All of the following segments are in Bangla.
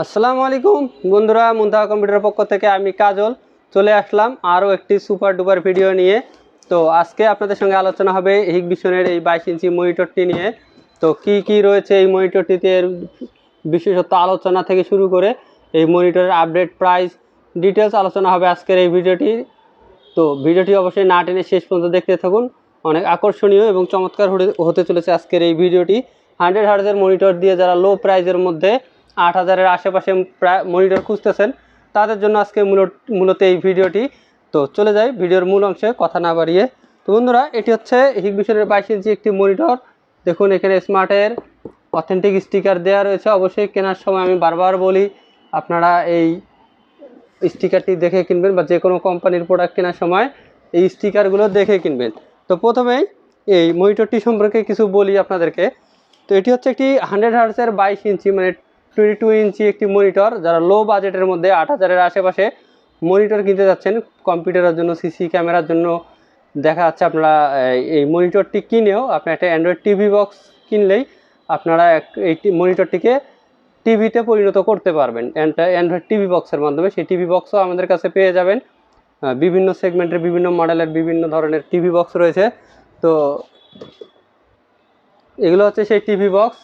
আসসালামু আলাইকুম। বন্ধুরা, মুন্তাহা কম্পিউটার পক্ষ থেকে আমি কাজল। চলে আসলাম আরও একটি সুপার ডুপার ভিডিও নিয়ে। তো আজকে আপনাদের সঙ্গে আলোচনা হবে হিগবিশনের এই বাইশ ইঞ্চি মনিটরটি নিয়ে। তো কি কি রয়েছে এই মনিটরটিতে এর বিশেষত আলোচনা থেকে শুরু করে এই মনিটরের আপডেট প্রাইস ডিটেলস আলোচনা হবে আজকের এই ভিডিওটি। তো ভিডিওটি অবশ্যই না টেনে শেষ পর্যন্ত দেখতে থাকুন। অনেক আকর্ষণীয় এবং চমৎকার হতে- চলেছে আজকের এই ভিডিওটি। হান্ড্রেড হার্জের মনিটর দিয়ে যারা লো প্রাইজের মধ্যে আট হাজারের আশেপাশে প্রায় মনিটর খুঁজতেছেন। তাদের জন্য আজকে মূলত মূলত এই ভিডিওটি। তো চলে যাই ভিডিওর মূল অংশে, কথা না বাড়িয়ে। তো বন্ধুরা, এটি হচ্ছে হিগবিশনের বাইশ ইঞ্চি একটি মনিটর দেখুন, এখানে স্মার্টের অথেন্টিক স্টিকার দেওয়া রয়েছে। অবশ্যই কেনার সময় আমি বারবার বলি, আপনারা এই স্টিকারটি দেখে কিনবেন বা যে কোনো কোম্পানির প্রোডাক্ট কেনার সময় এই স্টিকারগুলো দেখে কিনবেন। তো প্রথমেই এই মনিটরটি সম্পর্কে কিছু বলি আপনাদেরকে। তো এটি হচ্ছে একটি হান্ড্রেড হার্টসের বাইশ ইঞ্চি মানে টোয়েন্টি টু ইঞ্চি একটি মনিটর, যারা লো বাজেটের মধ্যে আট হাজারের আশেপাশে মনিটর কিনতে যাচ্ছেন, কম্পিউটারের জন্য সিসি ক্যামেরার জন্য, দেখা যাচ্ছে আপনারা এই- মনিটরটি কিনেও আপনার একটা অ্যান্ড্রয়েড টিভি বক্স কিনলেই আপনারা এই মনিটরটিকে টিভিতে পরিণত করতে পারবেন। অ্যান্ড্রয়েড টিভি বক্সের মাধ্যমে সেই টিভি বক্সও আমাদের কাছে পেয়ে যাবেন। বিভিন্ন সেগমেন্টের বিভিন্ন মডেলের বিভিন্ন ধরনের টিভি বক্স রয়েছে। তো এগুলো হচ্ছে সেই টিভি বক্স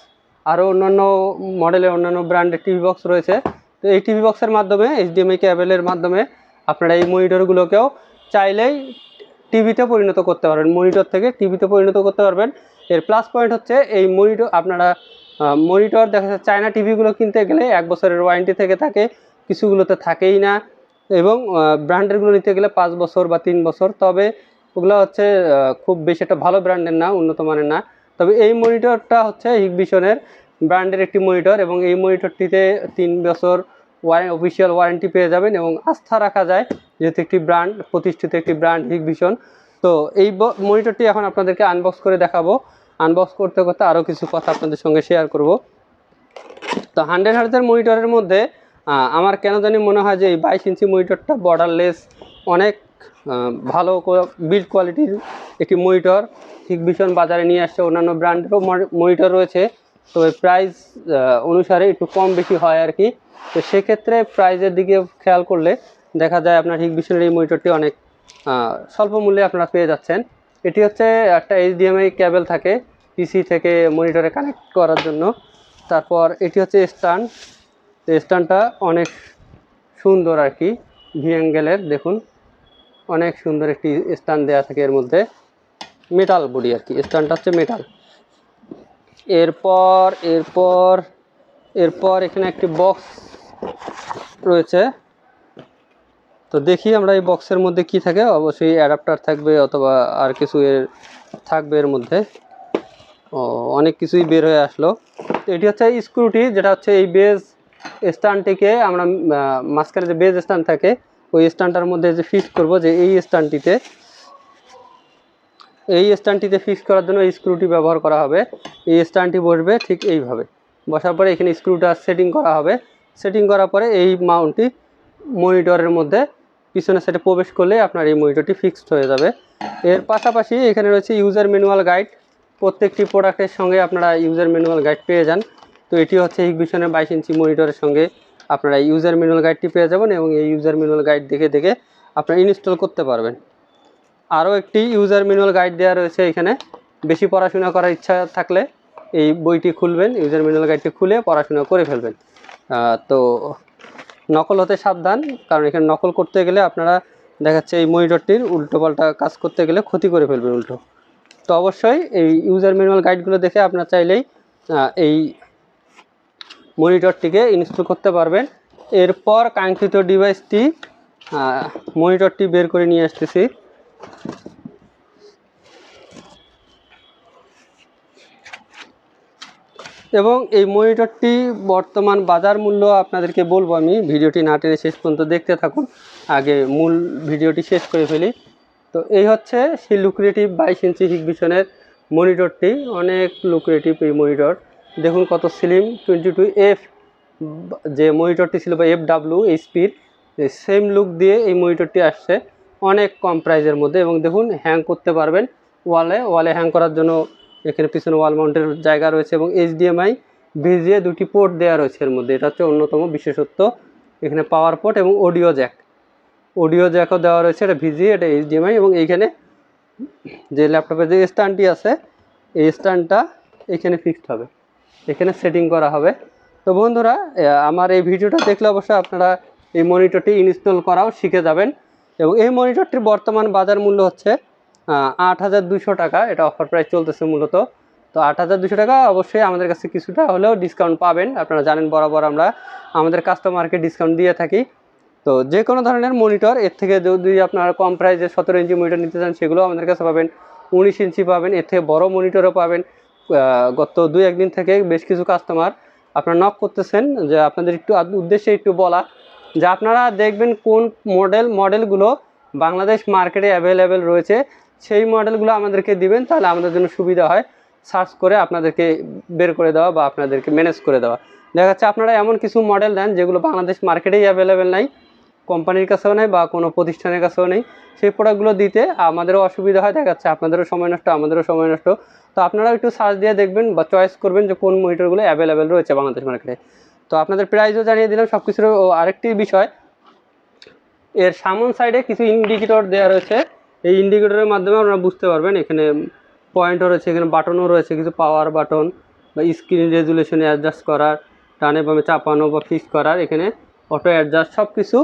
আরও অন্যান্য মডেলের, অন্যান্য ব্র্যান্ডের টিভি বক্স রয়েছে। তো এই টিভি বক্সের মাধ্যমে এইচডিএমআই ক্যাবেলের মাধ্যমে আপনারা এই মনিটরগুলোকেও চাইলেই টিভিতে পরিণত করতে পারবেন। মনিটর থেকে টিভিতে পরিণত করতে পারবেন। এর প্লাস পয়েন্ট হচ্ছে এই মনিটর আপনারা মনিটর দেখা যাচ্ছে চায়না টিভিগুলো কিনতে গেলে এক বছরের ওয়ারেন্টি থেকে থাকে, কিছুগুলোতে থাকেই না এবং ব্র্যান্ডেরগুলো নিতে গেলে পাঁচ বছর বা তিন বছর। তবে ওগুলো হচ্ছে খুব বেশি একটা ভালো ব্র্যান্ডের না, উন্নত মানের না। তবে এই মনিটরটা হচ্ছে হিগভিশনের ব্র্যান্ডের একটি মনিটর এবং এই মনিটরটিতে তিন বছর ওয়ারেন্টি অফিসিয়াল ওয়ারেন্টি পেয়ে যাবেন এবং আস্থা রাখা যায়, যেহেতু একটি ব্র্যান্ড, প্রতিষ্ঠিত একটি ব্র্যান্ড হিগভিশন তো এই মনিটরটি এখন আপনাদেরকে আনবক্স করে দেখাবো। আনবক্স করতে করতে আরও কিছু কথা আপনাদের সঙ্গে শেয়ার করব। তো হান্ড্রেড হার্জের মনিটরের মধ্যে আমার কেন জানি মনে হয় যে এই বাইশ ইঞ্চি মনিটরটা বর্ডারলেস অনেক ভালো বিল্ড কোয়ালিটির একটি মনিটর হিগভিশন বাজারে নিয়ে আসছে অন্যান্য ব্র্যান্ডেরও মনিটর রয়েছে। তবে প্রাইস অনুসারে একটু কম বেশি হয় আর কি। তো সেক্ষেত্রে প্রাইজের দিকে খেয়াল করলে দেখা যায় আপনার হিগভিশনের এই মনিটরটি অনেক স্বল্প মূল্যে আপনারা পেয়ে যাচ্ছেন। এটি হচ্ছে একটা এইচডিএমআই ক্যাবেল থাকে পিসি থেকে মনিটরে কানেক্ট করার জন্য। তারপর এটি হচ্ছে স্ট্যান্ড তো স্ট্যান্ডটা অনেক সুন্দর আর কি ভি অ্যাঙ্গেলের দেখুন। অনেক সুন্দর একটি স্ট্যান্ড দেওয়া থাকে এর মধ্যে। মেটাল বডি আর কি স্ট্যান্ডটা হচ্ছে মেটাল এরপর এরপর এরপর এখানে একটি বক্স রয়েছে। তো দেখি আমরা এই বক্সের মধ্যে কি থাকে। অবশ্যই অ্যাডাপ্টার থাকবে অথবা আর কিছু এর থাকবে এর মধ্যে। ও, অনেক কিছুই বের হয়ে আসলো। এটি হচ্ছে স্ক্রুটি যেটা হচ্ছে এই বেজ স্ট্যান্ডটিকে আমরা মাঝখানে যে বেজ স্ট্যান্ড থাকে ওই স্ট্যান্ডটার মধ্যে যে ফিক্স করব যে এই স্ট্যান্ডটিতে এই স্ট্যান্ডটিতে ফিক্স করার জন্য স্ক্রুটি ব্যবহার করা হবে। এই স্ট্যান্ডটি বসবে ঠিক এইভাবে। বসার পরে এখানে স্ক্রুটা সেটিং করা হবে। সেটিং করার পরে এই মাউন্টটি মনিটরের মধ্যে পিছনের সাইডে প্রবেশ করলে আপনার এই মনিটরটি ফিক্সড হয়ে যাবে। এর পাশাপাশি এখানে রয়েছে ইউজার ম্যানুয়াল গাইড প্রত্যেকটি প্রোডাক্টের সঙ্গে আপনারা ইউজার ম্যানুয়াল গাইড পেয়ে যান। তো এটি হচ্ছে হিগভিশনের বাইশ ইঞ্চি মনিটরের সঙ্গে। আপনারা ইউজার ম্যানুয়াল গাইডটি পেয়ে যাবেন এবং এই ইউজার ম্যানুয়াল গাইড দেখে দেখে আপনারা ইনস্টল করতে পারবেন। আরও একটি ইউজার ম্যানুয়াল গাইড দেওয়া রয়েছে এখানে। বেশি পড়াশোনা করার ইচ্ছা থাকলে এই বইটি খুলবেন ইউজার ম্যানুয়াল গাইডটি খুলে পড়াশোনা করে ফেলবেন। তো নকল হতে সাবধান, কারণ এখানে নকল করতে গেলে আপনারা দেখাচ্ছে এই মনিটরটির উল্টোপাল্টা কাজ করতে গেলে ক্ষতি করে ফেলবেন উল্টো। তো অবশ্যই এই ইউজার ম্যানুয়াল গাইডগুলো দেখে আপনার চাইলেই এই মনিটরটিকে ইনস্টল করতে পারবেন। এরপর কাঙ্ক্ষিত ডিভাইসটি মনিটরটি বের করে নিয়ে আসতেছি। এবং এই মনিটরটি বর্তমান বাজার মূল্য আপনাদেরকে বলব আমি। ভিডিওটি না টেনে শেষ পর্যন্ত দেখতে থাকুন। আগে মূল ভিডিওটি শেষ করে ফেলি। তো এই হচ্ছে সেই লুক্রিয়েটিভ বাইশ ইঞ্চি হিগভিশনের মনিটরটি। অনেক লুক্রিয়েটিভ এই মনিটর। দেখুন কত স্লিম টোয়েন্টি টু এফ যে মনিটরটি ছিল বা এফ ডাব্লিউ এইচপির সেম লুক দিয়ে এই মনিটরটি আসছে অনেক কম প্রাইজের মধ্যে এবং দেখুন হ্যাং করতে পারবেন ওয়ালে ওয়ালে হ্যাং করার জন্য এখানে পিছনে ওয়াল মাউন্টের জায়গা রয়েছে এবং এইচডিএমআই ভিজিয়ে দুটি পোর্ট দেওয়া রয়েছে এর মধ্যে। এটা হচ্ছে অন্যতম বিশেষত্ব এখানে পাওয়ার পোর্ট এবং অডিও জ্যাক অডিও জ্যাকও দেওয়া রয়েছে, এটা ভিজিয়ে, এটা এইচডিএমআই এবং এইখানে যে ল্যাপটপের যে স্ট্যান্ডটি আছে, এই স্ট্যান্ডটা এখানে ফিক্সড হবে। এখানে সেটিং করা হবে। তো বন্ধুরা আমার এই ভিডিওটা দেখলে অবশ্যই আপনারা এই মনিটরটি ইনস্টল করাও শিখে যাবেন। এবং এই মনিটরটির বর্তমান বাজার মূল্য হচ্ছে আট হাজার দুশো টাকা। এটা অফার প্রাইস চলতেছে মূলত। তো আট হাজার দুশো টাকা অবশ্যই আমাদের কাছে কিছুটা হলেও ডিসকাউন্ট পাবেন। আপনারা জানেন বরাবর আমরা আমাদের কাস্টমারকে ডিসকাউন্ট দিয়ে থাকি। তো যে কোনো ধরনের মনিটর এর থেকে যদি আপনারা কম প্রাইসে সতেরো ইঞ্চি মনিটর নিতে চান সেগুলো আমাদের কাছে পাবেন। উনিশ ইঞ্চি পাবেন, এর থেকে বড় মনিটরও পাবেন। গত দুই, একদিন থেকে বেশ কিছু কাস্টমার আপনারা নক করতেছেন যে আপনাদের একটু উদ্দেশ্যে একটু বলা যে আপনারা দেখবেন কোন মডেল মডেলগুলো বাংলাদেশ মার্কেটে অ্যাভেলেবেল রয়েছে। সেই মডেলগুলো আমাদেরকে দিবেন, তাহলে আমাদের জন্য সুবিধা হয়। সার্চ করে আপনাদেরকে বের করে দেওয়া বা আপনাদেরকে ম্যানেজ করে দেওয়া। দেখা যাচ্ছে আপনারা এমন কিছু মডেল দেন যেগুলো বাংলাদেশ মার্কেটেই অ্যাভেলেবেল নাই। কোম্পানির কাছেও নেই বা কোনো প্রতিষ্ঠানের কাছেও নেই, সেই প্রোডাক্টগুলো দিতে আমাদেরও অসুবিধা হয়, দেখা যাচ্ছে আপনাদেরও সময় নষ্ট, আমাদেরও সময় নষ্ট। তো আপনারাও একটু সার্চ দিয়ে দেখবেন বা চয়েস করবেন যে কোন মনিটরগুলো অ্যাভেলেবেল রয়েছে বাংলাদেশ মার্কেটে তো আপনাদের প্রাইসও জানিয়ে দিলাম সব কিছুর আরেকটি বিষয়। এর সামন সাইডে কিছু ইন্ডিকেটর দেওয়া রয়েছে। এই ইন্ডিকেটরের মাধ্যমে আপনারা বুঝতে পারবেন, এখানে পয়েন্টও রয়েছে, এখানে বাটনও রয়েছে, কিছু পাওয়ার বাটন বা স্ক্রিন রেজুলেশনে অ্যাডজাস্ট করার, ডানে বামে চাপানো বা ফিক্স করার, এখানে অটো অ্যাডজাস্ট সব কিছু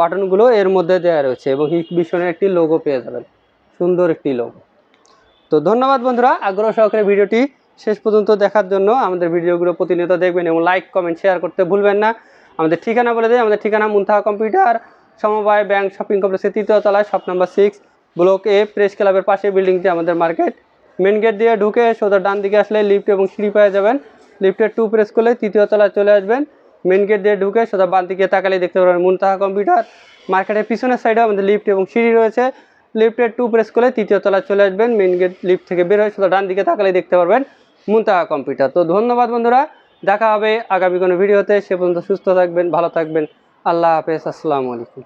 বাটনগুলো এর মধ্যে দেওয়া রয়েছে এবং হিক বিশনের একটি লোগো পেয়ে যাবেন। সুন্দর একটি লোগো তো ধন্যবাদ বন্ধুরা, আগ্রহ সহকারে ভিডিওটি শেষ পর্যন্ত দেখার জন্য আমাদের ভিডিওগুলো প্রতিনিয়ত দেখবেন এবং লাইক কমেন্ট শেয়ার করতে ভুলবেন না। আমাদের ঠিকানা বলে দেয় আমাদের ঠিকানা মুন্তাহা কম্পিউটার, সমবায় ব্যাংক শপিং কমপ্লেক্সের তৃতীয় তলায় shop number six block A press ক্লাবের পাশে বিল্ডিংটি আমাদের মার্কেট মেন গেট দিয়ে ঢুকে সোজা ডান দিকে আসলে লিফট এবং সিঁড়ি পেয়ে যাবেন। লিফটের টু প্রেস করলে তৃতীয় তলায় চলে আসবেন। মেন গেট দিয়ে ঢুকে সোজা বাম দিকে তাকালে দেখতে পারবেন মুনতাহা কম্পিউটার মার্কেটের পিছনের সাইডে আমাদের লিফট এবং সিঁড়ি রয়েছে। লিফটের টু প্রেস করলে তৃতীয় তলায় চলে আসবেন মেন গেট লিফট থেকে বের হয়ে সোজা ডান দিকে তাকালে দেখতে পারবেন মুনতাহা কম্পিউটার তো ধন্যবাদ বন্ধুরা, দেখা হবে আগামী কোনো ভিডিওতে সে পর্যন্ত সুস্থ থাকবেন, ভালো থাকবেন। আল্লাহ হাফেজ, আসসালামু আলাইকুম।